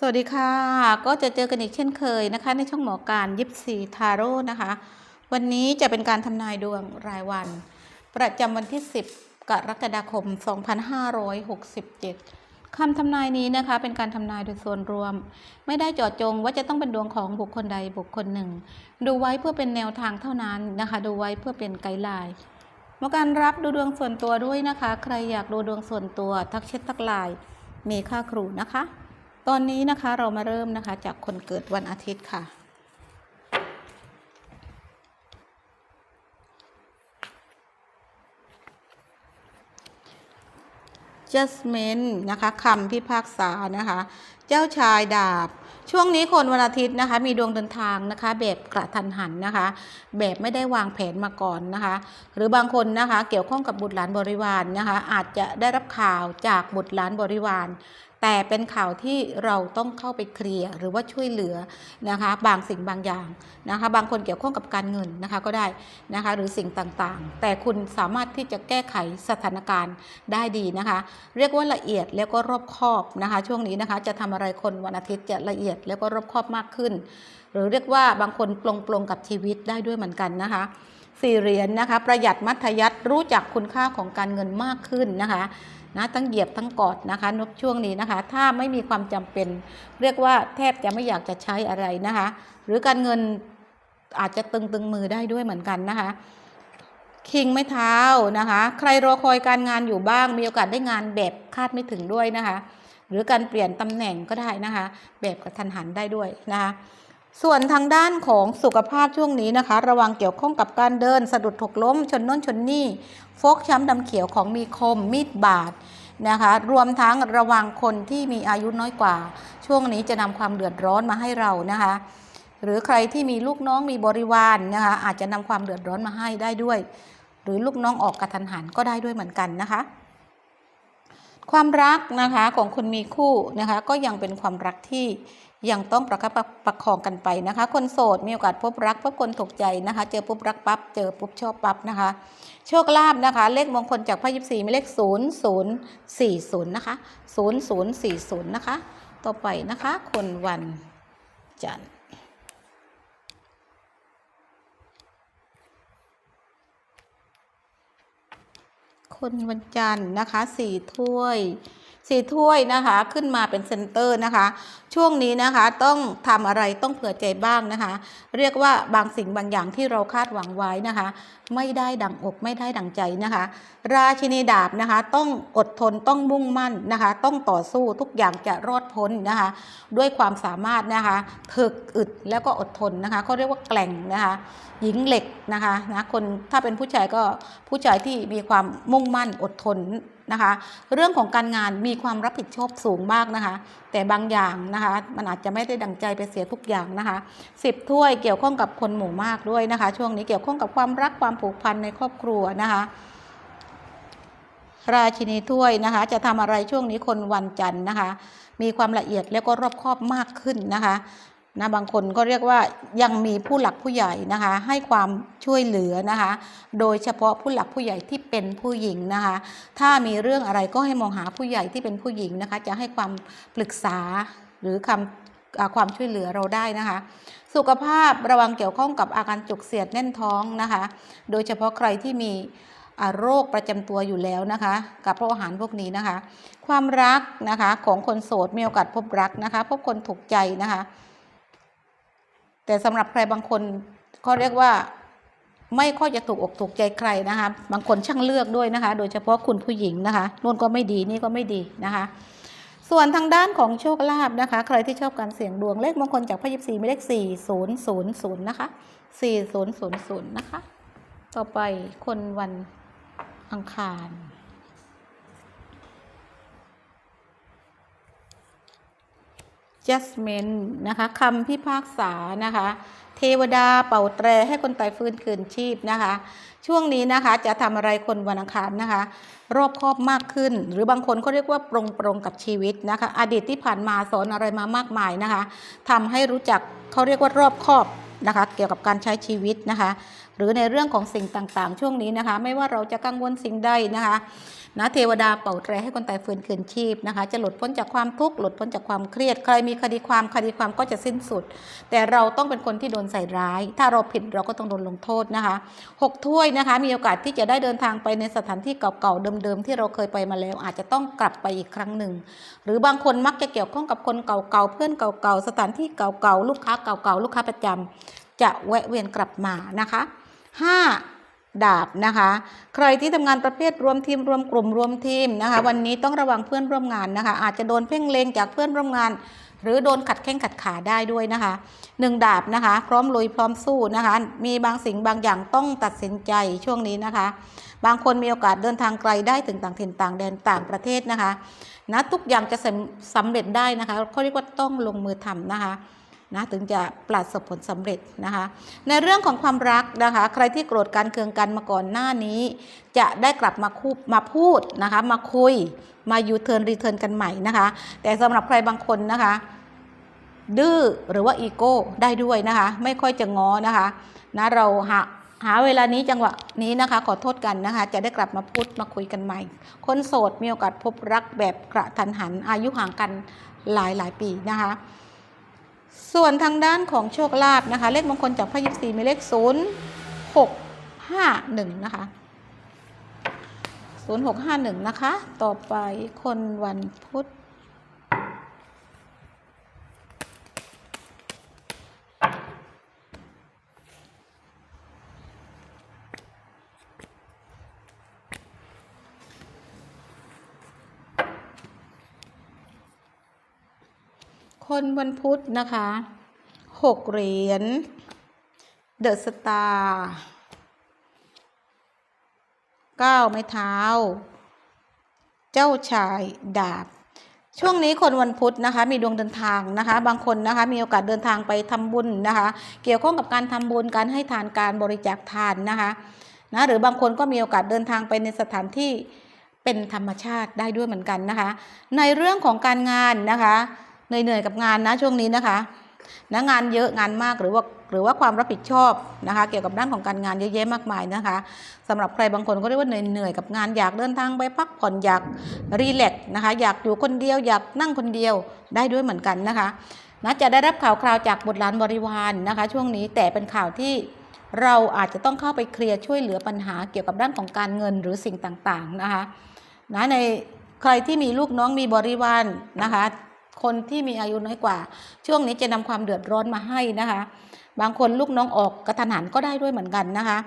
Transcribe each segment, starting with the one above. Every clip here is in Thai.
สวัสดีค่ะ ก็จะเจอกันอีกเช่นเคยนะคะ ในช่องหมอการยิปซีทาโร่นะคะ วันนี้จะเป็นการทำนายดวงรายวัน ประจำวันที่ 10 กรกฎาคม 2567 คำทำนายนี้นะคะ เป็นการทำนายโดยส่วนรวม ไม่ได้เจาะจงว่าจะต้องเป็นดวงของบุคคลใดบุคคลหนึ่ง ดูไว้เพื่อเป็นแนวทางเท่านั้นนะคะ ดูไว้เพื่อเป็นไกด์ไลน์หมอการรับดูดวงส่วนตัวด้วยนะคะ ใครอยากดูดวงส่วนตัวทักเช็ดทักไลน์มีค่าครูนะคะ ตอนนี้นะคะเรามาเริ่มนะคะจากคนเกิดวันอาทิตย์ค่ะ judgment นะคะคำพิพากษานะคะ เจ้าชายดาบ ช่วงนี้คนวันอาทิตย์นะคะ มีดวงเดินทางนะคะ แบบกระทันหันนะคะ แบบไม่ได้วางแผนมาก่อนนะคะ หรือบางคนนะคะ เกี่ยวข้องกับบุตรหลานบริวารนนะคะ อาจจะได้รับข่าวจากบุตรหลานบริวาร แต่เป็นข่าวที่เราต้องเข้าไปเคลียร์หรือว่าช่วยเหลือนะคะบางสิ่งบางอย่างนะคะบางคนเกี่ยวข้องกับการเงินนะคะก็ได้นะคะหรือสิ่งต่างๆ แต่คุณสามารถที่จะแก้ไขสถานการณ์ได้ดีนะคะ เรียกว่าละเอียดแล้วก็รอบคอบนะคะ ช่วงนี้นะคะจะทำอะไรคนวันอาทิตย์จะละเอียดแล้วก็รอบคอบมากขึ้น หรือเรียกว่าบางคนปลงปลงๆกับชีวิตได้ด้วยเหมือนกันนะคะ สี่เหรียญนะคะ ประหยัดมัธยัติรู้จักคุณค่าของการเงินมากขึ้นนะคะนะทั้งเหยียบทั้งกอดนะคะนบช่วงนี้นะคะ ถ้าไม่มีความจำเป็น เรียกว่าแทบจะไม่อยากจะใช้อะไรนะคะ หรือการเงินอาจจะตึงตึงมือได้ด้วยเหมือนกันนะคะคิงไม่เท้านะคะ ใครรอคอยการงานอยู่บ้าง มีโอกาสได้งานแบบคาดไม่ถึงด้วยนะคะ หรือการเปลี่ยนตำแหน่งก็ได้นะคะ แบบกระทันหันได้ด้วยนะคะ ส่วนทางด้านของสุขภาพช่วงนี้นะคะ ระวังเกี่ยวข้องกับการเดิน สะดุดถกล้ม ชนน้นชนนี่ฟกช้ำดำเขียวของมีคม มีดบาดนะคะรวมทั้งระวังคนที่มีอายุน้อยกว่า ช่วงนี้จะนำความเดือดร้อนมาให้เรานะคะ หรือใครที่มีลูกน้องมีบริวารนะคะอาจจะนำความเดือดร้อนมาให้ได้ด้วย หรือลูกน้องออกกระทันหันก็ได้ด้วยเหมือนกันนะคะความรักนะคะของคนมีคู่นะคะก็ยังเป็นความรักที่ ยังต้องประคับประคองกันไปนะคะ คนโสดมีโอกาสพบรักพบคนถูกใจนะคะ เจอปุ๊บรักปั๊บเจอปุ๊บชอบปั๊บนะคะ โชคลาภนะคะ เลขมงคลจากพระยิบสี่มีเลขศูนย์ศูนย์สี่ศูนย์นะคะศูนย์ศูนย์สี่ศูนย์นะคะ ต่อไปนะคะคนวันจันทร์คนวันจันทร์นะคะสี่ถ้วย สี่ถ้วยนะคะขึ้นมาเป็นเซนเตอร์นะคะ ช่วงนี้นะคะต้องทำอะไรต้องเผื่อใจบ้างนะคะ เรียกว่าบางสิ่งบางอย่างที่เราคาดหวังไว้นะคะ ไม่ได้ดังอกไม่ได้ดังใจนะคะ ราชินีดาบนะคะ ต้องอดทนต้องมุ่งมั่นนะคะ ต้องต่อสู้ทุกอย่างจะรอดพ้นนะคะ ด้วยความสามารถนะคะถึกอึดแล้วก็อดทนนะคะเขาเรียกว่าแกล่งนะคะ หญิงเหล็กนะคะนะคนถ้าเป็นผู้ชายก็ผู้ชายที่มีความมุ่งมั่นอดทน นะคะ เรื่องของการงานมีความรับผิดชอบสูงมากนะคะ แต่บางอย่างนะคะ มันอาจจะไม่ได้ดังใจไปเสียทุกอย่างนะคะสิบถ้วยเกี่ยวข้องกับคนหมู่มากด้วยนะคะ ช่วงนี้เกี่ยวข้องกับความรักความผูกพันในครอบครัวนะคะราชินีถ้วยนะคะ จะทำอะไรช่วงนี้คนวันจันทร์นะคะ มีความละเอียดแล้วก็รอบคอบมากขึ้นนะคะ นะบางคนก็เรียกว่ายังมีผู้หลักผู้ใหญ่นะคะให้ความช่วยเหลือนะคะ โดยเฉพาะผู้หลักผู้ใหญ่ที่เป็นผู้หญิงนะคะ ถ้ามีเรื่องอะไรก็ให้มองหาผู้ใหญ่ที่เป็นผู้หญิงนะคะ จะให้ความปรึกษาหรือคำความช่วยเหลือเราได้นะคะ สุขภาพระวังเกี่ยวข้องกับอาการจุกเสียดแน่นท้องนะคะ โดยเฉพาะใครที่มีโรคประจำตัวอยู่แล้วนะคะ กับพวกอาหารพวกนี้นะคะ ความรักนะคะของคนโสดมีโอกาสพบรักนะคะ พบคนถูกใจนะคะ แต่สำหรับใครบางคนเขาเรียกว่าไม่ค่อยจะถูกอกถูกใจใครนะคะ บางคนช่างเลือกด้วยนะคะ โดยเฉพาะคุณผู้หญิงนะคะนู่นก็ไม่ดีนี่ก็ไม่ดีนะคะ ส่วนทางด้านของโชคลาภนะคะ ใครที่ชอบการเสี่ยงดวงเลขมงคลจากพระยิบสีมีเลขสี่ศูนย์ศูนย์ศูนย์นะคะสี่ศูนย์ศูนย์ศูนย์นะคะ ต่อไปคนวันอังคาร judgment นะคะคำพิพากษานะคะ เทวดาเป่าแตรให้คนตายฟื้นคืนชีพนะคะ ช่วงนี้นะคะจะทำอะไรคนวันอังคารนะคะ รอบครอบมากขึ้น หรือบางคนก็เรียกว่าปรงปรงกับชีวิตนะคะ อดีตที่ผ่านมาสอนอะไรมามากมายนะคะทำให้รู้จักเขาเรียกว่ารอบครอบนะคะเกี่ยวกับการใช้ชีวิตนะคะ หรือในเรื่องของสิ่งต่างๆ ช่วงนี้นะคะ ไม่ว่าเราจะกังวลสิ่งใดนะคะ นะเทวดาเป่าแตรให้คนตายฟื้นคืนชีพนะคะ จะหลุดพ้นจากความทุกข์หลุดพ้นจากความเครียด ใครมีคดีความคดีความก็จะสิ้นสุด แต่เราต้องเป็นคนที่โดนใส่ร้าย ถ้าเราผิดเราก็ต้องโดนลงโทษนะคะหกถ้วยนะคะ มีโอกาสที่จะได้เดินทางไปในสถานที่เก่าๆเดิมๆที่เราเคยไปมาแล้ว อาจจะต้องกลับไปอีกครั้งหนึ่ง หรือบางคนมักจะเกี่ยวข้องกับคนเก่าๆเพื่อนเก่าๆสถานที่เก่าๆลูกค้าเก่าๆลูกค้าประจำจะแวะเวียนกลับมานะคะห้า ดาบนะคะ ใครที่ทำงานประเภทรวมทีมรวมกลุ่มรวมทีมนะคะ วันนี้ต้องระวังเพื่อนร่วมงานนะคะ อาจจะโดนเพ่งเลงจากเพื่อนร่วมงาน หรือโดนขัดแข้งขัดขาได้ด้วยนะคะหนึ่งดาบนะคะ พร้อมลุยพร้อมสู้นะคะ มีบางสิ่งบางอย่างต้องตัดสินใจช่วงนี้นะคะ บางคนมีโอกาสเดินทางไกลได้ถึงต่างถิ่นต่างแดนต่างประเทศนะคะนะทุกอย่างจะสำสำเร็จได้นะคะเขาเรียกว่าต้องลงมือทำนะคะ นะถึงจะประสบผลสำเร็จนะคะ ในเรื่องของความรักนะคะ ใครที่โกรธกันเคืองกันมาก่อนหน้านี้ จะได้กลับมาคูมาพูดนะคะ มาคุยมายูเทิร์นรีเทิร์นกันใหม่นะคะ แต่สำหรับใครบางคนนะคะ ดื้อหรือว่าอีโก้ได้ด้วยนะคะ ไม่ค่อยจะง้อนะคะนะเราหาหาเวลานี้จังหวะนี้นะคะ ขอโทษกันนะคะ จะได้กลับมาพูดมาคุยกันใหม่ คนโสดมีโอกาสพบรักแบบกระทันหันอายุห่างกันหลายหลายปีนะคะ ส่วนทางด้านของโชคลาภนะคะ เลขมงคลจากพระยิปซีมีเลข0 6 5 1นะคะ0 6 5 1นะคะ ต่อไปคนวันพุธ คนวันพุธนะคะหกเหรียญเดอะสตาร์เก้าไม้เท้า เจ้าชายดาบ ช่วงนี้คนวันพุธนะคะ มีดวงเดินทางนะคะ บางคนนะคะ มีโอกาสเดินทางไปทำบุญนะคะ เกี่ยวข้องกับการทำบุญการให้ทานการบริจาคทานนะคะนะหรือบางคนก็มีโอกาสเดินทางไปในสถานที่เป็นธรรมชาติได้ด้วยเหมือนกันนะคะ ในเรื่องของการงานนะคะ เหนื่อยๆกับงานนะช่วงนี้นะคะนะงานเยอะงานมากหรือว่าหรือว่าความรับผิดชอบนะคะ เกี่ยวกับด้านของการงานเยอะแยะมากมายนะคะสำหรับใครบางคนก็เรียกว่าเหนื่อยๆกับงานอยากเดินทางไปพักผ่อนอยากรีแลกซ์นะคะ อยากอยู่คนเดียวอยากนั่งคนเดียวได้ด้วยเหมือนกันนะคะนะจะได้รับข่าวคราวจากบุตรหลานบริวารนะคะ ช่วงนี้แต่เป็นข่าวที่เราอาจจะต้องเข้าไปเคลียร์ช่วยเหลือปัญหาเกี่ยวกับด้านของการเงินหรือสิ่งต่างๆนะคะนะในใครที่มีลูกน้องมีบริวารนะคะ คนที่มีอายุน้อยกว่า ช่วงนี้จะนำความเดือดร้อนมาให้นะคะ บางคนลูกน้องออกกระทันหันก็ได้ด้วยเหมือนกันนะคะ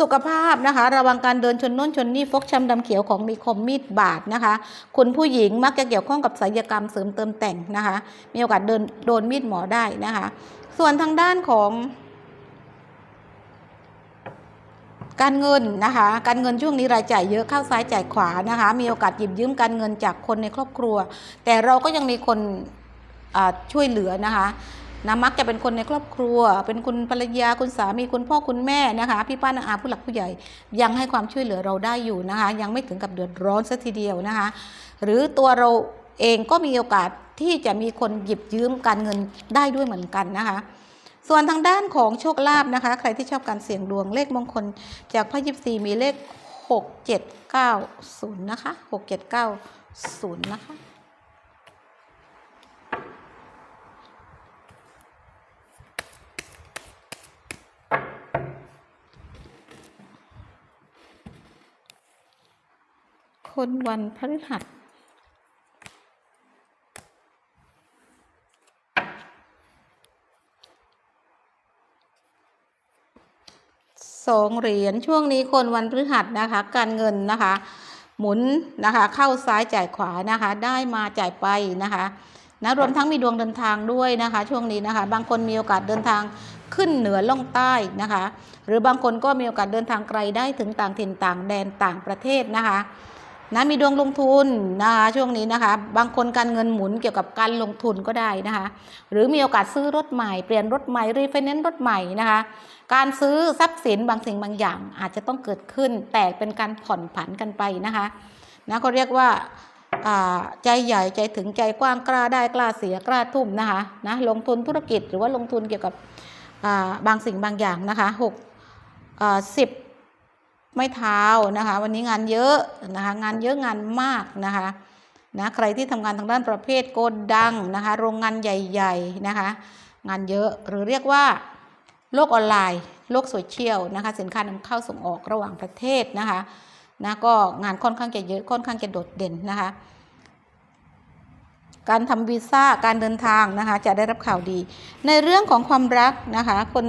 สุขภาพนะคะ ระวังการเดินชนน้นชนนี่ฟกช้ำดำเขียวของมีคมมีดบาดนะคะ คุณผู้หญิงมักจะเกี่ยวข้องกับศิลปกรรมเสริมเติมแต่งนะคะ มีโอกาสเดินโดนมีดหมอได้นะคะ ส่วนทางด้านของ การเงินนะคะ การเงินช่วงนี้รายจ่ายเยอะเข้าซ้ายจ่ายขวานะคะ มีโอกาสหยิบยืมการเงินจากคนในครอบครัว แต่เราก็ยังมีคนช่วยเหลือนะคะนะมักจะเป็นคนในครอบครัว เป็นคุณภรรยาคุณสามีคุณพ่อคุณแม่นะคะ พี่ป้านาอาผู้หลักผู้ใหญ่ยังให้ความช่วยเหลือเราได้อยู่นะคะ ยังไม่ถึงกับเดือดร้อนสัทีเดียวนะคะ หรือตัวเราเองก็มีโอกาสที่จะมีคนหยิบยืมการเงินได้ด้วยเหมือนกันนะคะ ส่วนทางด้านของโชคลาภนะคะ ใครที่ชอบการเสี่ยงดวงเลขมงคล จากพระยิปซีมีเลข 6790 นะคะ 6790 นะคะคนวันพฤหัส สองเหรียญช่วงนี้คนวันพฤหัสนะคะ การเงินนะคะ หมุนนะคะ เข้าซ้ายจ่ายขวานะคะ ได้มาจ่ายไปนะคะนะรวมทั้งมีดวงเดินทางด้วยนะคะ ช่วงนี้นะคะ บางคนมีโอกาสเดินทางขึ้นเหนือล่องใต้นะคะ หรือบางคนก็มีโอกาสเดินทางไกลได้ถึงต่างถิ่นต่างแดนต่างประเทศนะคะ นะมีดวงลงทุนนะคะช่วงนี้นะคะ บางคนการเงินหมุนเกี่ยวกับการลงทุนก็ได้นะคะ หรือมีโอกาสซื้อรถใหม่เปลี่ยนรถใหม่รีไฟแนนซ์รถใหม่นะคะ การซื้อทรัพย์สินบางสิ่งบางอย่างอาจจะต้องเกิดขึ้น แต่เป็นการผ่อนผันกันไปนะคะนะเขาเรียกว่าใจใหญ่ใจถึงใจกว้างกล้าได้กล้าเสียกล้าทุ่มนะคะนะลงทุนธุรกิจหรือว่าลงทุนเกี่ยวกับบางสิ่งบางอย่างนะคะหกอ่าสิบ ไม่เท้านะคะ วันนี้งานเยอะนะคะ งานเยอะงานมากนะคะนะใครที่ทำงานทางด้านประเภทโกดังนะคะ โรงงานใหญ่ๆนะคะ งานเยอะหรือเรียกว่าโลกออนไลน์ โลกโซเชียลนะคะ สินค้านำเข้าส่งออกระหว่างประเทศนะคะนะก็งานค่อนข้างจะเยอะค่อนข้างจะโดดเด่นนะคะ การทำวีซ่าการเดินทางนะคะ จะได้รับข่าวดี ในเรื่องของความรักนะคะ คน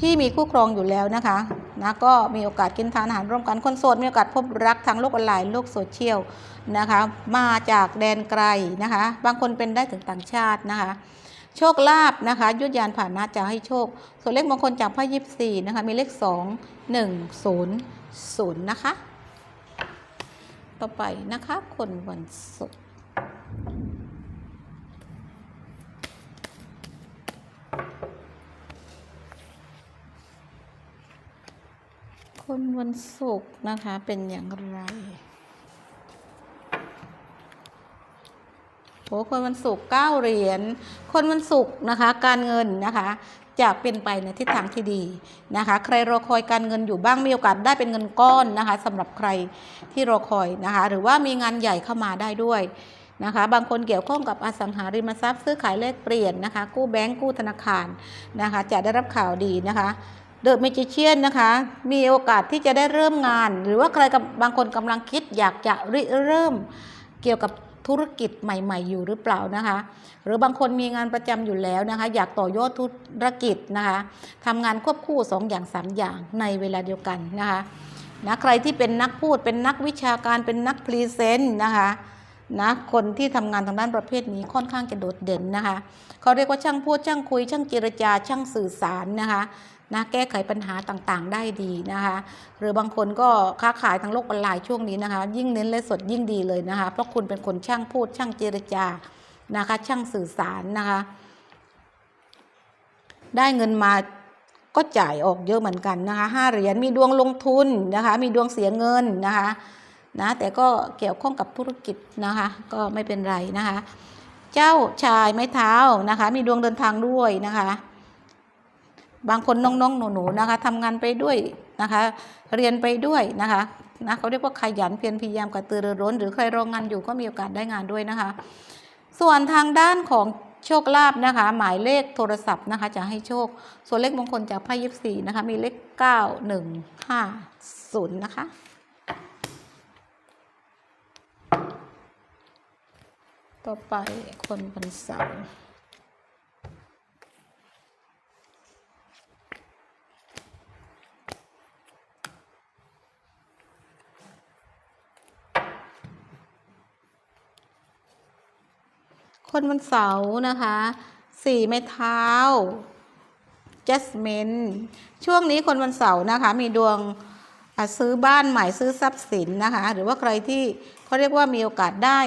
ที่มีคู่ครองอยู่แล้วนะคะ นะก็มีโอกาสกินทานอาหารร่วมกันคนโสดมีโอกาสพบรักทางโลกออนไลน์โลกโซเชียลนะคะ มาจากแดนไกลนะคะ บางคนเป็นได้ถึงต่างชาตินะคะ โชคลาภนะคะยุทธยานผ่านนะจะให้โชค ส่วนเลขมงคลจากไพ่ยิบสี่นะคะมีเลขสองหนึ่งศูนย์ศูนย์นะคะ ต่อไปนะคะคนวันศุกร์ คนวันศุกร์นะคะเป็นอย่างไรโอ้คนวันศุกร์เก้าเหรียญ คนวันศุกร์นะคะ การเงินนะคะจะเป็นไปในทิศทางที่ดีนะคะ ใครรอคอยการเงินอยู่บ้างมีโอกาสได้เป็นเงินก้อนนะคะสำหรับใครที่รอคอยนะคะ หรือว่ามีงานใหญ่เข้ามาได้ด้วยนะคะ บางคนเกี่ยวข้องกับอสังหาริมทรัพย์ซื้อขายแลกเปลี่ยนนะคะ กู้แบงก์กู้ธนาคารนะคะ จะได้รับข่าวดีนะคะ เดอะเมจิเชียนนะคะ มีโอกาสที่จะได้เริ่มงาน หรือว่าใครกับบางคนกำลังคิดอยากจะริเริ่มเกี่ยวกับธุรกิจใหม่ ๆ อยู่หรือเปล่านะคะ หรือบางคนมีงานประจำอยู่แล้วนะคะ อยากต่อยอดธุรกิจนะคะทำงานควบคู่ 2 อย่าง 3 อย่างในเวลาเดียวกันนะคะนะใครที่เป็นนักพูดเป็นนักวิชาการเป็นนักพรีเซนต์นะคะนะคนที่ทำงานทางด้านประเภทนี้ค่อนข้างจะโดดเด่นนะคะเขาเรียกว่าช่างพูดช่างคุยช่างเจรจาช่างสื่อสารนะคะ นะแก้ไขปัญหาต่างๆ ได้ดีนะคะหรือบางคนก็ค้าขายทางโลกออนไลน์ช่วงนี้นะคะ ยิ่งเน้นเลยสดยิ่งดีเลยนะคะ เพราะคุณเป็นคนช่างพูดช่างเจรจานะคะ ช่างสื่อสารนะคะ ได้เงินมาก็จ่ายออกเยอะเหมือนกันนะคะห้าเหรียญมีดวงลงทุนนะคะ มีดวงเสียเงินนะคะนะแต่ก็เกี่ยวข้องกับธุรกิจนะคะ ก็ไม่เป็นไรนะคะ เจ้าชายไม้เท้านะคะ มีดวงเดินทางด้วยนะคะ บางคนน้องๆหนูๆนะคะทำงานไปด้วยนะคะ เรียนไปด้วยนะคะนะเขาเรียกว่าขยันเพียรพยายามกระตือรือร้น หรือใครรองงานอยู่ก็มีโอกาสได้งานด้วยนะคะ ส่วนทางด้านของโชคลาภนะคะ หมายเลขโทรศัพท์นะคะ จะให้โชค ส่วนเลขมงคลจากไพ่ยิบสี่นะคะมีเลขเก้าหนึ่งห้าศูนย์นะคะต่อไปคนวันเสาร์ นวันเสาร์นะคะสี่ไม้เท้าจัสมินช่วงนี้คนวันเสาร์นะคะ มีดวงซื้อบ้านใหม่ซื้อทรัพย์สินนะคะ หรือว่าใครที่เขาเรียกว่ามีโอกาสได้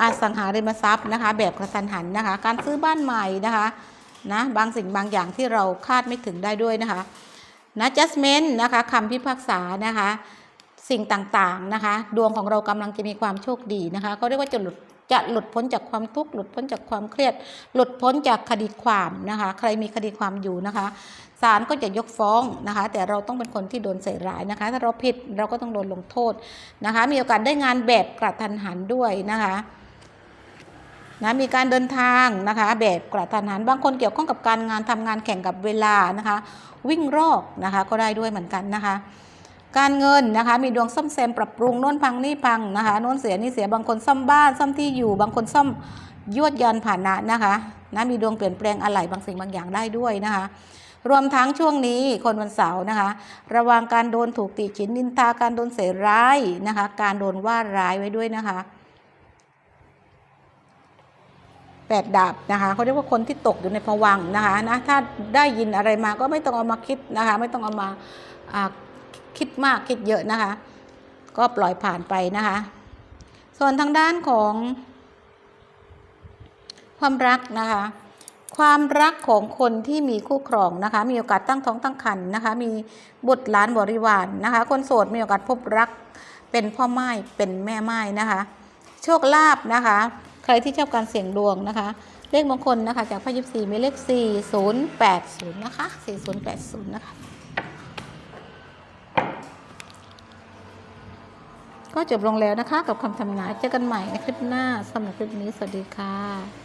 อสังหาริมทรัพย์นะคะ แบบกระทันหันนะคะ การซื้อบ้านใหม่นะคะนะบางสิ่งบางอย่างที่เราคาดไม่ถึงได้ด้วยนะคะนะจัสมินนะคะคำพิพากษานะคะ สิ่งต่างๆนะคะ ดวงของเรากำลังจะมีความโชคดีนะคะเขาเรียกว่าจะหลุด จะหลุดพ้นจากความทุกข์หลุดพ้นจากความเครียด หลุดพ้นจากคดีความนะคะ ใครมีคดีความอยู่นะคะศาลก็จะยกฟ้องนะคะ แต่เราต้องเป็นคนที่โดนใส่ร้ายนะคะ ถ้าเราผิดเราก็ต้องโดนลงโทษนะคะ มีโอกาสได้งานแบบกระทันหันด้วยนะคะนะมีการเดินทางนะคะแบบกระทันหันบางคนเกี่ยวข้องกับการงานทำงานแข่งกับเวลานะคะ วิ่งรอกนะคะก็ได้ด้วยเหมือนกันนะคะ การเงินนะคะมีดวงซ่อมแซมปรับปรุงโน่นพังนี่พังนะคะโน่นเสียนี่เสียบางคนซ่อมบ้านซ่อมที่อยู่บางคนซ่อมยวดยานผ่านะนะคะนะมีดวงเปลี่ยนแปลงอะไหล่บางสิ่งบางอย่างได้ด้วยนะคะรวมทั้งช่วงนี้คนวันเสาร์นะคะ ระวังการโดนถูกติฉินนินทาการโดนเสร้ายนะคะ การโดนว่าร้ายไว้ด้วยนะคะแปดดาบนะคะเขาเรียกว่าคนที่ตกอยู่ในภวังนะคะนะถ้าได้ยินอะไรมาก็ไม่ต้องเอามาคิดนะคะ ไม่ต้องเอามา คิดมากคิดเยอะนะคะ ก็ปล่อยผ่านไปนะคะ ส่วนทางด้านของ ความรักนะคะ ความรักของคนที่มีคู่ครองนะคะ มีโอกาสตั้งท้องตั้งครรภ์นะคะ มีบุตรหลานบริวารนนะคะ คนโสดมีโอกาสพบรักเป็นพ่อไม้เป็นแม่ไม้นะคะ โชคลาภนะคะ ใครที่ชอบการเสี่ยงดวงนะคะเลขมงคลนะคะจากพระยิบสี่มีเลข 4080 นะคะ 4080 นะคะ ก็จบลงแล้วนะคะกับคำทำนายเจอกันใหม่ในคลิปหน้าสำหรับคลิปนี้สวัสดีค่ะ